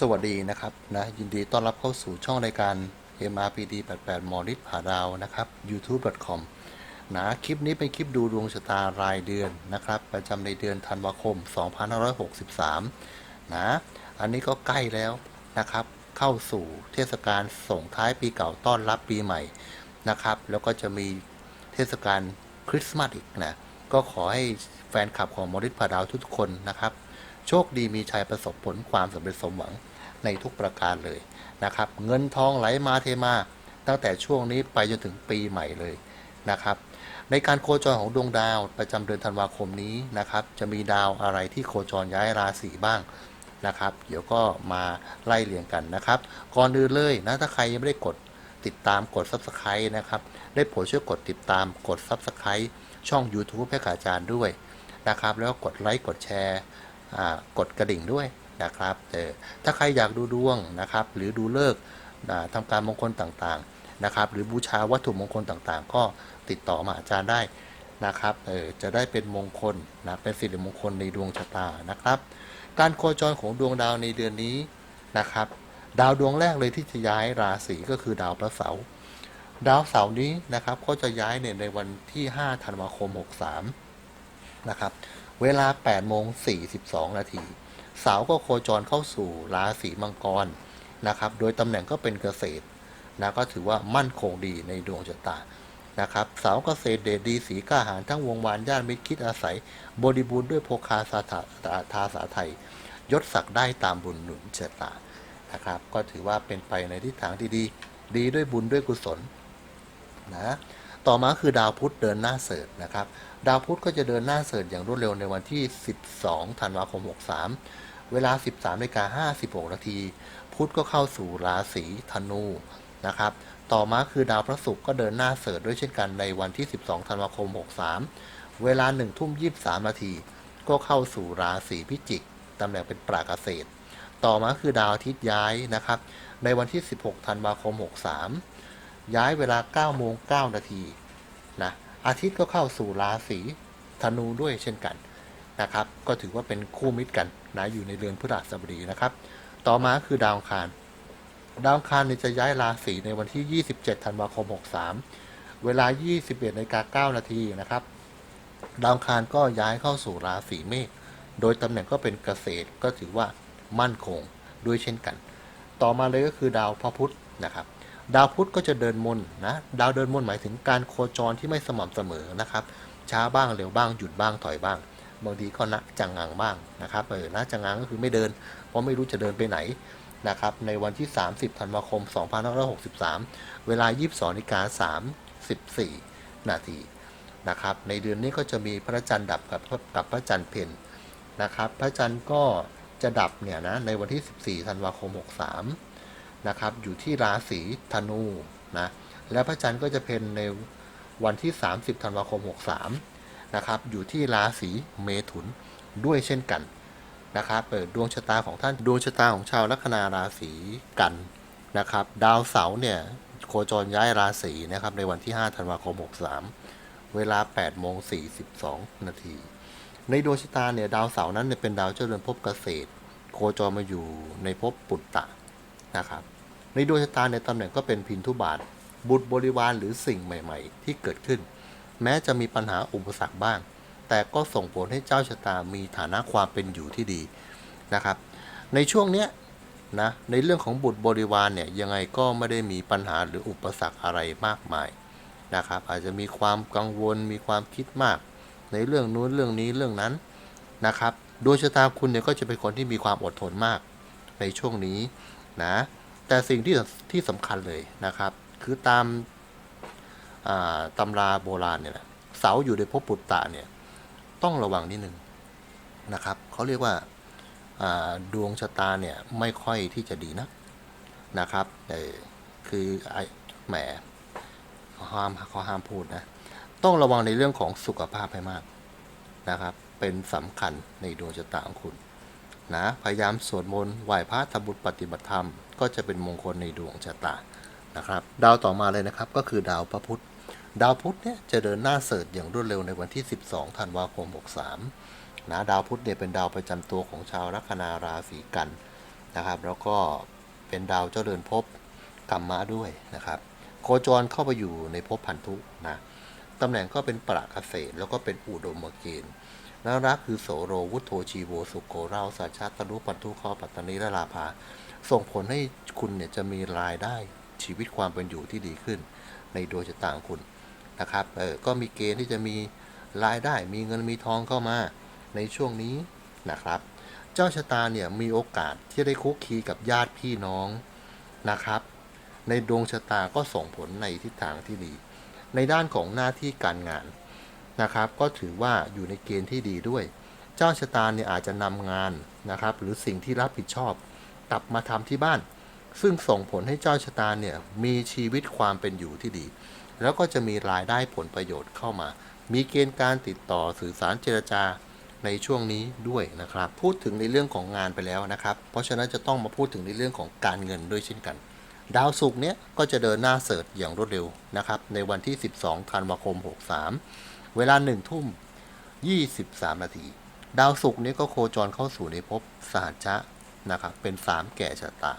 สวัสดีนะครับนะยินดีต้อนรับเข้าสู่ช่องรายการ MRPD 88มอฤทธิ์ผาดาวนะครับ youtube.com นะคลิปนี้เป็นคลิปดูดวงชะตารายเดือนนะครับ ประจำในเดือนธันวาคม 2563 นะ อันนี้ก็ใกล้แล้วนะครับ เข้าสู่เทศกาลส่งท้ายปีเก่าต้อนรับปีใหม่นะครับ แล้วก็จะมีเทศกาลคริสต์มาสอีกนะ ก็ขอให้แฟนคลับของมอริสผาดาวทุกคนนะครับ โชคดีมีชัยประสบผลความสำเร็จสมหวังในทุกประการเลยนะครับ เงินทองไหลมาเทมา ตั้งแต่ช่วงนี้ไปจนถึงปีใหม่เลยนะครับ ในการโคจรของดวงดาวประจำเดือนธันวาคมนี้นะครับ จะมีดาวอะไรที่โคจรย้ายราศีบ้างนะครับ เดี๋ยวก็มาไล่เรียงกันนะครับ ก่อนอื่นเลยนะถ้าใครยังไม่ได้กดติดตามกด Subscribe นะครับ ได้โปรดช่วยกดติดตามกด Subscribe ช่อง YouTube ให้กับอาจารย์ด้วยนะครับ แล้วก็กดไลค์กดแชร์ กดกระดิ่งด้วยนะครับเออถ้าใครอยากดูดวงนะครับ หรือดูเลิกษ์อ่าทำการมงคลต่างๆนะครับ หรือบูชาวัตถุมงคลต่างๆ ก็ติดต่อมาอาจารย์ได้นะครับเออจะได้เป็นมงคลนะเป็นสิริมงคลในดวงชะตานะครับ การโคจรของดวงดาวในเดือนนี้นะครับ ดาวดวงแรกเลยที่จะย้ายราศีก็คือดาวพระเสาร์ดาวเสาร์นี้นะครับก็จะย้ายเนี่ยในวันที่ 5 ธันวาคม 63 นะครับ เวลา8โมง42 นาทีเสาร์ก็โคจรเข้าสู่ราศีมังกรนะครับ โดยตำแหน่งก็เป็นเกษตรนะก็ถือว่ามั่นคงดีในดวงชะตานะครับเสาร์เกษตรเดชดีสีกล้าหารทั้งวงวานญาติมิตรคิดอาศัย บริบูรณ์ด้วยโภคาสาถาทาสาไทย ยศศักดิ์ได้ตามบุญหนุนชะตานะครับ ก็ถือว่าเป็นไปในทิศทางที่ดี ดีด้วยบุญด้วยกุศลนะ ต่อมาคือดาวพุธเดินหน้าเสริฐนะครับ ดาวพุธก็จะเดินหน้าเสริฐอย่างรวดเร็วในวันที่ 12 ธันวาคม 63 เวลา 13นาฬิกา56 นาที พุธก็เข้าสู่ราศีธนูนะครับ ต่อมาคือดาวพระศุกร์ก็เดินหน้าเสริฐด้วยเช่นกันในวันที่ 12 ธันวาคม 63 เวลา 1 ทุ่ม 23 นาที ก็เข้าสู่ราศีพิจิก ตำแหน่งเป็นปราเกษตร ต่อมาคือดาวอาทิตย์ย้ายนะครับ ในวันที่ 16 ธันวาคม 63 ย้ายเวลา9โมง9นาทีนะอาทิตย์ก็เข้าสู่ราศีธนูด้วยเช่นกันนะครับ ก็ถือว่าเป็นคู่มิตรกันนะอยู่ในเรือนพฤหัสบดีนะครับ ต่อมาคือดาวคาร ดาวคารจะย้ายราศีในวันที่ 27 ธันวาคม 63 เวลา 21นาฬิกา9นาทีนะครับ ดาวคารก็ย้ายเข้าสู่ราศีเมษ โดยตำแหน่งก็เป็นเกษตรก็ถือว่ามั่นคงด้วยเช่นกัน ต่อมาเลยก็คือดาวพระพุธนะครับ ดาวพุธก็จะเดินมนนะดาวเดินมนหมายถึงการโคจรที่ไม่สม่ำเสมอนะครับ ช้าบ้างเร็วบ้างหยุดบ้างถอยบ้างบางทีก็นะจังงังบ้างนะครับเออนะจังงังก็คือไม่เดิน เพราะไม่รู้จะเดินไปไหนนะครับในวันที่ 30 ธันวาคม 2563 เวลา 22นาฬิกา34 นาทีนะครับในเดือนนี้ก็จะมีพระจันทร์ดับกับกับพระจันทร์เพ็ญนะครับ พระจันทร์ก็จะดับเนี่ยนะในวันที่ 14 ธันวาคม 63 นะครับ อยู่ที่ราศีธนูนะและพระจันทร์ก็จะเพ็ญในวันที่ 30ธันวาคม 63นะครับอยู่ที่ราศีเมถุนด้วยเช่นกันนะครับเปิดดวงชะตาของท่านดวงชะตาของชาวลัคนาราศีกันนะครับ ดาวเสาร์เนี่ยโคจรย้ายราศีนะครับในวันที่ 5 ธันวาคม 63 เวลา8โมง42 นาที ในดวงชะตาเนี่ยดาวเสาร์นั้นเนเป็นดาวเจ้าเรือนภพเกษตร โคจรมาอยู่ในภพปุตตะนะครับ ในดวงชะตาในตำแหน่งก็เป็นพินทุบาท บุตรบริวารหรือสิ่งใหม่ ๆ ที่เกิดขึ้น แม้จะมีปัญหาอุปสรรคบ้าง แต่ก็ส่งผลให้เจ้าชะตามีฐานะความเป็นอยู่ที่ดีนะครับ ในช่วงเนี้ยนะในเรื่องของบุตรบริวารเนี่ยยังไงก็ไม่ได้มีปัญหาหรืออุปสรรคอะไรมากมายนะครับ อาจจะมีความกังวลมีความคิดมาก ในเรื่องนู้นเรื่องนี้เรื่องนั้นนะครับดวงชะตาคุณเนี่ยก็จะเป็นคนที่มีความอดทนมากในช่วงนี้นะ แต่สิ่งที่ที่สำคัญเลยนะครับ คือตามาตำราโบราณเนี่ยแหละเสาอยู่ในภพปุตตะเนี่ยต้องระวังนิดนึงนะครับเขาเรียกว่าาดวงชะตาเนี่ยไม่ค่อยที่จะดีนะนะครับเออคือไอแหมห้ามเขาห้ามพูดนะต้องระวังในเรื่องของสุขภาพให้มากนะครับ เป็นสำคัญในดวงชะตาของคุณ นะพยายามสวดมนต์ไหว้พระทำบุญปฏิบัติธรรม ก็จะเป็นมงคลในดวงชะตานะครับ ดาวต่อมาเลยนะครับก็คือดาวพระพุธดาวพุธเนี่ยจะเดินหน้าเสริฐอย่างรวดเร็วในวันที่ 12ธันวาคม 63นะดาวพุธเนี่ยเป็นดาวประจำตัวของชาวลัคนาราศีกันนะครับ แล้วก็เป็นดาวเจ้าเดินภพกรรมะด้วยนะครับ โคจรเข้าไปอยู่ในภพพันธุนะตำแหน่งก็เป็นปราเกษตรแล้วก็เป็นอุดมเกณฑ์ แล้วรักคือโสโรวุฒโธชีโวสุโกเราสัจชาตรุปันทุข้อปัตตนิและลาภาส่งผลให้คุณเนี่ยจะมีรายได้ชีวิตความเป็นอยู่ที่ดีขึ้น ในดวงชะตาของคุณนะครับเออก็มีเกณฑ์ที่จะมีรายได้มีเงินมีทองเข้ามาในช่วงนี้นะครับ เจ้าชะตาเนี่ยมีโอกาสที่ได้คุกคีกับญาติพี่น้องนะครับ ในดวงชะตาก็ส่งผลในทิศทางที่ดี ในด้านของหน้าที่การงาน นะครับ ก็ถือว่าอยู่ในเกณฑ์ที่ดีด้วย เจ้าชะตาเนี่ยอาจจะนำงานนะครับ หรือสิ่งที่รับผิดชอบ กลับมาทำที่บ้าน ซึ่งส่งผลให้เจ้าชะตาเนี่ยมีชีวิตความเป็นอยู่ที่ดี แล้วก็จะมีรายได้ผลประโยชน์เข้ามา มีเกณฑ์การติดต่อสื่อสารเจรจาในช่วงนี้ด้วยนะครับ พูดถึงในเรื่องของงานไปแล้วนะครับ เพราะฉะนั้นจะต้องมาพูดถึงในเรื่องของการเงินด้วยเช่นกัน ดาวศุกร์เนี้ยก็จะเดินหน้าเสิร์ชอย่างรวดเร็วนะครับ ในวันที่ 12 ธันวาคม 63 เวลา1ทุ่ม 23 นาที ดาวศุกร์นี้ก็โคจรเข้าสู่ในภพสหัชะนะครับเป็น 3 แก่ชะตา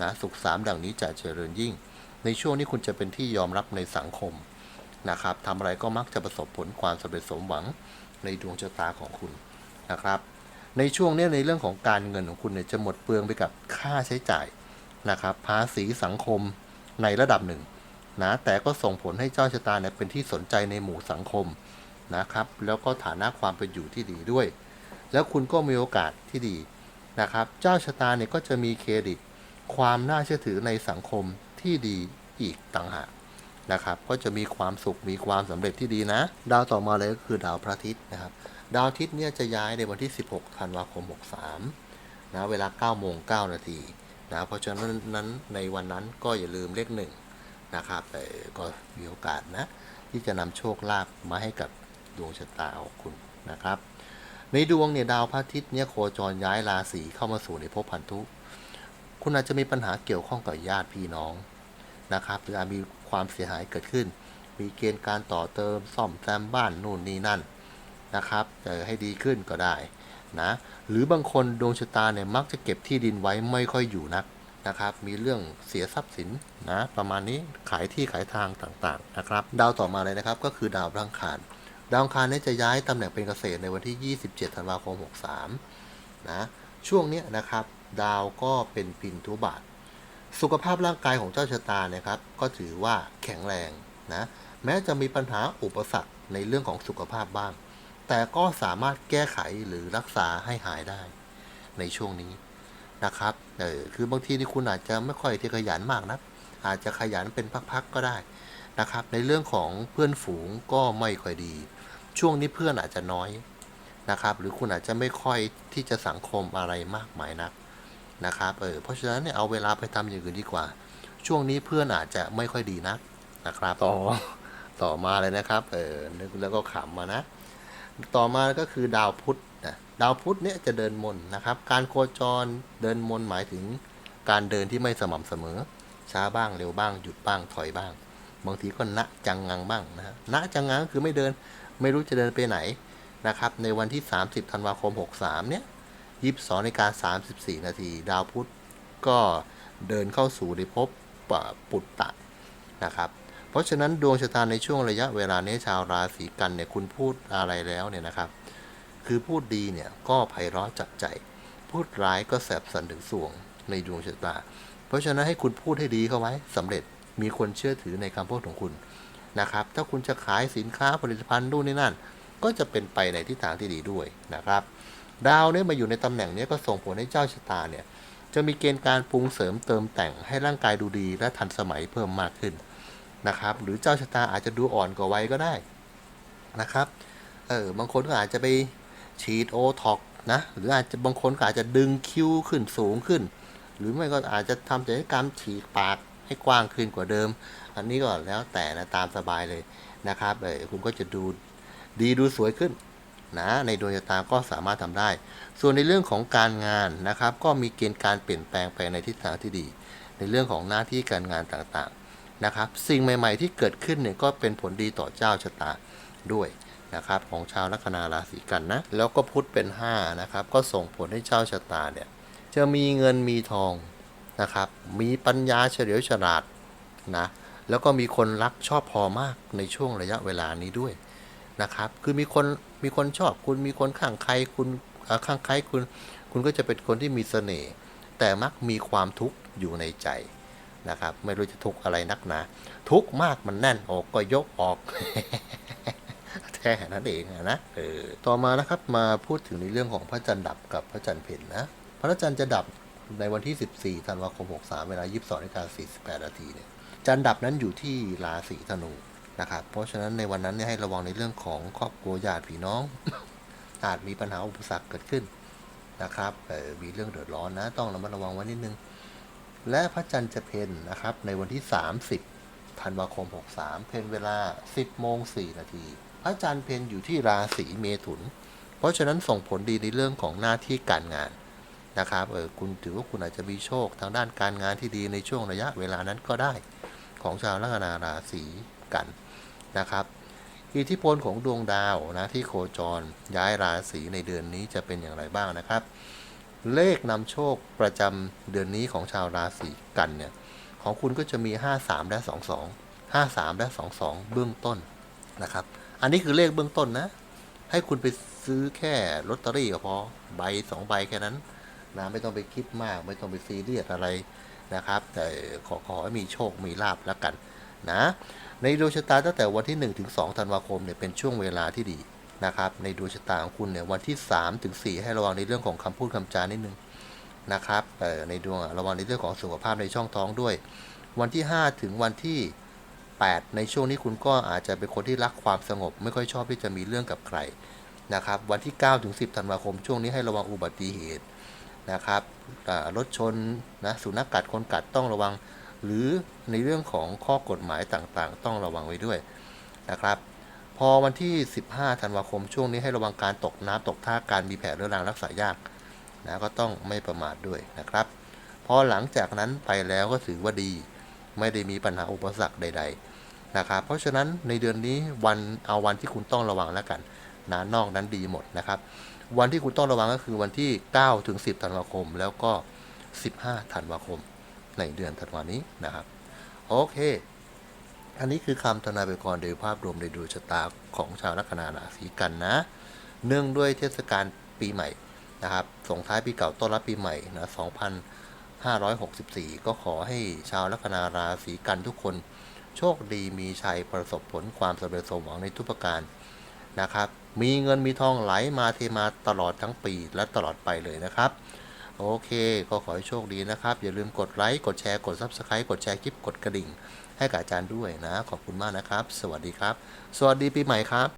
นะศุกร์สามดังนี้จะเจริญยิ่ง ในช่วงนี้คุณจะเป็นที่ยอมรับในสังคมนะครับทำอะไรก็มักจะประสบผลความสำเร็จสมหวังในดวงชะตาของคุณนะครับ ในช่วงนี้ในเรื่องของการเงินของคุณเนี่ยจะหมดเปลืองไปกับค่าใช้จ่ายนะครับ ภาษีสังคมในระดับหนึ่ง นะแต่ก็ส่งผลให้เจ้าชะตาเนี่ยเป็นที่สนใจในหมู่สังคมนะครับ แล้วก็ฐานะความเป็นอยู่ที่ดีด้วย แล้วคุณก็มีโอกาสที่ดีนะครับ เจ้าชะตาเนี่ยก็จะมีเครดิต ความน่าเชื่อถือในสังคมที่ดีอีกต่างหากนะครับ ก็จะมีความสุขมีความสำเร็จที่ดีนะ ดาวต่อมาเลยก็คือดาวพระอาทิตย์นะครับ ดาวอาทิตย์เนี่ยจะย้ายในวันที่ 16ธันวาคม 63นะเวลา9โมง9นาทีนะเพราะฉะนั้นนั้นในวันนั้นก็อย่าลืมเลขหนึ่ง นะครับแต่ก็มีโอกาสนะ ที่จะนำโชคลาภมาให้กับดวงชะตาของคุณนะครับ ในดวงเนี่ยดาวพระอาทิตย์เนี่ยโคจรย้ายราศีเข้ามาสู่ในภพพันธุ คุณอาจจะมีปัญหาเกี่ยวข้องกับญาติพี่น้องนะครับหรืออาจมีความเสียหายเกิดขึ้น มีเกณฑ์การต่อเติมซ่อมแซมบ้านนู่นนี่นั่นนะครับจะให้ดีขึ้นก็ได้นะ หรือบางคนดวงชะตาเนี่ยมักจะเก็บที่ดินไว้ไม่ค่อยอยู่นัก นะครับ มีเรื่องเสียทรัพย์สินนะประมาณนี้ขายที่ขายทางต่างๆนะครับ ดาวต่อมาเลยนะครับก็คือดาวรังคารดาวอังคารนี่ยจะย้ายตำแหน่งเป็นเกษตรในวันที่ 27 ธันวาคม 63 นะ ช่วงนี้นะครับ ดาวก็เป็นพินทุบาท สุขภาพร่างกายของเจ้าชะตาเนี่ยครับ ก็ถือว่าแข็งแรงนะ แม้จะมีปัญหาอุปสรรคในเรื่องของสุขภาพบ้าง แต่ก็สามารถแก้ไขหรือรักษาให้หายได้ ในช่วงนี้ นะครับเออคือบางทีที่คุณอาจจะไม่ค่อยที่ขยันมากนะอาจจะขยันเป็นพักๆก็ได้นะครับ ในเรื่องของเพื่อนฝูงก็ไม่ค่อยดี ช่วงนี้เพื่อนอาจจะน้อยนะครับ หรือคุณอาจจะไม่ค่อยที่จะสังคมอะไรมากมายนักนะครับเออเพราะฉะนั้นเนี่ยเอาเวลาไปทำอย่างอื่นดีกว่า ช่วงนี้เพื่อนอาจจะไม่ค่อยดีนักนะครับต่อต่อมาเลยนะครับเออนึกแล้วก็ขำมานะ ต่อมาก็คือดาวพุธนะ ดาวพุธเนี่ยจะเดินมนนะครับ การโคจรเดินมนหมายถึงการเดินที่ไม่สม่ำเสมอ ช้าบ้างเร็วบ้างหยุดบ้างถอยบ้าง บางทีก็ณจังงังบ้างนะฮะณจังงังก็คือไม่เดินไม่รู้จะเดินไปไหนนะครับ ในวันที่ 30ธันวาคม 63 เนี่ย22นาฬิกา34 นาที ดาวพุธก็เดินเข้าสู่ในภพปะปุตตะนะครับ เพราะฉะนั้นดวงชะตาในช่วงระยะเวลานี้ชาวราศีกันเนี่ยคุณพูดอะไรแล้วเนี่ยนะครับ คือพูดดีเนี่ยก็ไพเราะจับใจ พูดร้ายก็แสบสันถึงสวงในดวงชะตา เพราะฉะนั้นให้คุณพูดให้ดีเข้าไว้สำเร็จมีคนเชื่อถือในคำพูดของคุณนะครับ ถ้าคุณจะขายสินค้าผลิตภัณฑ์นู่นนี่นั่น ก็จะเป็นไปในทิศทางที่ดีด้วยนะครับ ดาวเนี่ยมาอยู่ในตำแหน่งนี้ก็ส่งผลให้เจ้าชะตาเนี่ยจะมีเกณฑ์การปรุงเสริมเติมแต่งให้ร่างกายดูดีและทันสมัยเพิ่มมากขึ้นนะครับ หรือเจ้าชะตาอาจจะดูอ่อนกว่าวัยก็ได้นะครับ เออบางคนก็อาจจะไป ฉีดโอท็อกนะ หรืออาจจะบางคนก็อาจจะดึงคิ้วขึ้นสูงขึ้น หรือไม่ก็อาจจะทำศัลยกรรมฉีกปากให้กว้างขึ้นกว่าเดิม อันนี้ก็แล้วแต่นะตามสบายเลยนะครับเออคุณก็จะดูดีดูสวยขึ้นนะในดวงชะตาก็สามารถทำได้ ส่วนในเรื่องของการงานนะครับ ก็มีเกณฑ์การเปลี่ยนแปลงไปในทิศทางที่ดี ในเรื่องของหน้าที่การงานต่างๆนะครับ สิ่งใหม่ ๆ ที่เกิดขึ้นเนี่ยก็เป็นผลดีต่อเจ้าชะตาด้วย นะครับของชาวลัคนาราศีกันนะ แล้วก็พุธเป็น 5 นะครับ ก็ส่งผลให้เจ้าชะตาเนี่ยจะมีเงินมีทองนะครับ มีปัญญาเฉลียวฉลาดนะ แล้วก็มีคนรักชอบพอมากในช่วงระยะเวลานี้ด้วยนะครับ คือมีคนมีคนชอบคุณมีคนข้างใครคุณข้างใครคุณ คุณก็จะเป็นคนที่มีเสน่ห์แต่มักมีความทุกข์อยู่ในใจนะครับ ไม่รู้จะทุกข์อะไรนักหนาทุกข์มากมันแน่นอกก็ยกออก แค่นั้นเองนะเออต่อมานะครับมาพูดถึงในเรื่องของพระจันทร์ดับกับพระจันทร์เพ็ญนะพระจันทร์จะดับในวันที่ 14 ธันวาคม 63 เวลา 22นาฬิกา48 นาทีเนี่ยจันทร์ดับนั้นอยู่ที่ราศีธนูนะครับ เพราะฉะนั้นในวันนั้นเนี่ยให้ระวังในเรื่องของครอบครัวญาติพี่น้อง อาจมีปัญหาอุปสรรคเกิดขึ้นนะครับมีเรื่องเดือดร้อนนะ ต้องระมัดระวังไว้นิดนึง และพระจันทร์จะเพ็ญนะครับ ในวันที่ 30 ธันวาคม 63 เพ็ญเวลา 10โมง4นาที พระจันทร์เพ็ญอยู่ที่ราศีเมถุน เพราะฉะนั้นส่งผลดีในเรื่องของหน้าที่การงานนะครับเออคุณถือว่าคุณอาจจะมีโชคทางด้านการงานที่ดีในช่วงระยะเวลานั้นก็ได้ ของชาวลัคนาราศีกันนะครับ อิทธิพลของดวงดาวนะที่โคจรย้ายราศีในเดือนนี้จะเป็นอย่างไรบ้างนะครับ เลขนำโชคประจำเดือนนี้ของชาวราศีกันเนี่ยของคุณก็จะมี 53 และ 22 53 และ 22 เบื้องต้นนะครับ อันนี้คือเลขเบื้องต้นนะ ให้คุณไปซื้อแค่ลอตเตอรี่ก็พอใบสองใบแค่นั้นนะไม่ต้องไปคิดมาก ไม่ต้องไปซีเรียสอะไรนะครับ แต่ขอขอให้มีโชคมีลาบแล้วกันนะ ในดวงชะตาตั้งแต่วันที่1ถึง2ธันวาคมเนี่ยเป็นช่วงเวลาที่ดีนะครับ ในดวงชะตาของคุณเนี่ยวันที่3ถึง4ให้ระวังในเรื่องของคำพูดคำจานิดนึงนะครับเอ่อในดวงระวังในเรื่องของสุขภาพในช่องท้องด้วย วันที่ 5 ถึงวันที่ 8 ในช่วงนี้คุณก็อาจจะเป็นคนที่รักความสงบ ไม่ค่อยชอบที่จะมีเรื่องกับใครนะครับวันที่9ถึง10ธันวาคมช่วงนี้ให้ระวังอุบัติเหตุนะครับรถชนนะสุนัขกัดคนกัดต้องระวัง หรือในเรื่องของข้อกฎหมายต่างๆ ต้องระวังไว้ด้วยนะครับพอวันที่ 15ธันวาคมช่วงนี้ให้ระวังการตกน้ำตกท่าการมีแผลเรื้อรังรักษายากนะก็ต้องไม่ประมาทด้วยนะครับ พอหลังจากนั้นไปแล้วก็ถือว่าดี ไม่ได้มีปัญหาอุปสรรคใด ๆ นะครับ เพราะฉะนั้นในเดือนนี้วันเอาวันที่คุณต้องระวังแล้วกันนะนอกนั้นดีหมดนะครับ วันที่คุณต้องระวังก็คือวันที่ 9 ถึง 10 ธันวาคม แล้วก็ 15 ธันวาคม ในเดือนธันวานี้นะครับ โอเค อันนี้คือคำทนายไปก่อนโดยภาพรวมในดวงชะตาของชาวลัคนาราศีกันนะ เนื่องด้วยเทศกาลปีใหม่นะครับส่งท้ายปีเก่าต้อนรับปีใหม่นะ 2564 ก็ขอให้ชาวลัคนาราศีกันทุกคน โชคดีมีชัยประสบผลความสำเร็จสมหวังในทุกประการนะครับ มีเงินมีทองไหลมาเทมาตลอดทั้งปีและตลอดไปเลยนะครับ โอเค ก็ขอให้โชคดีนะครับ อย่าลืมกดไลค์กดแชร์กด Subscribe กดแชร์คลิปกดกระดิ่ง ให้กับอาจารย์ด้วยนะ ขอบคุณมากนะครับ สวัสดีครับ สวัสดีปีใหม่ครับ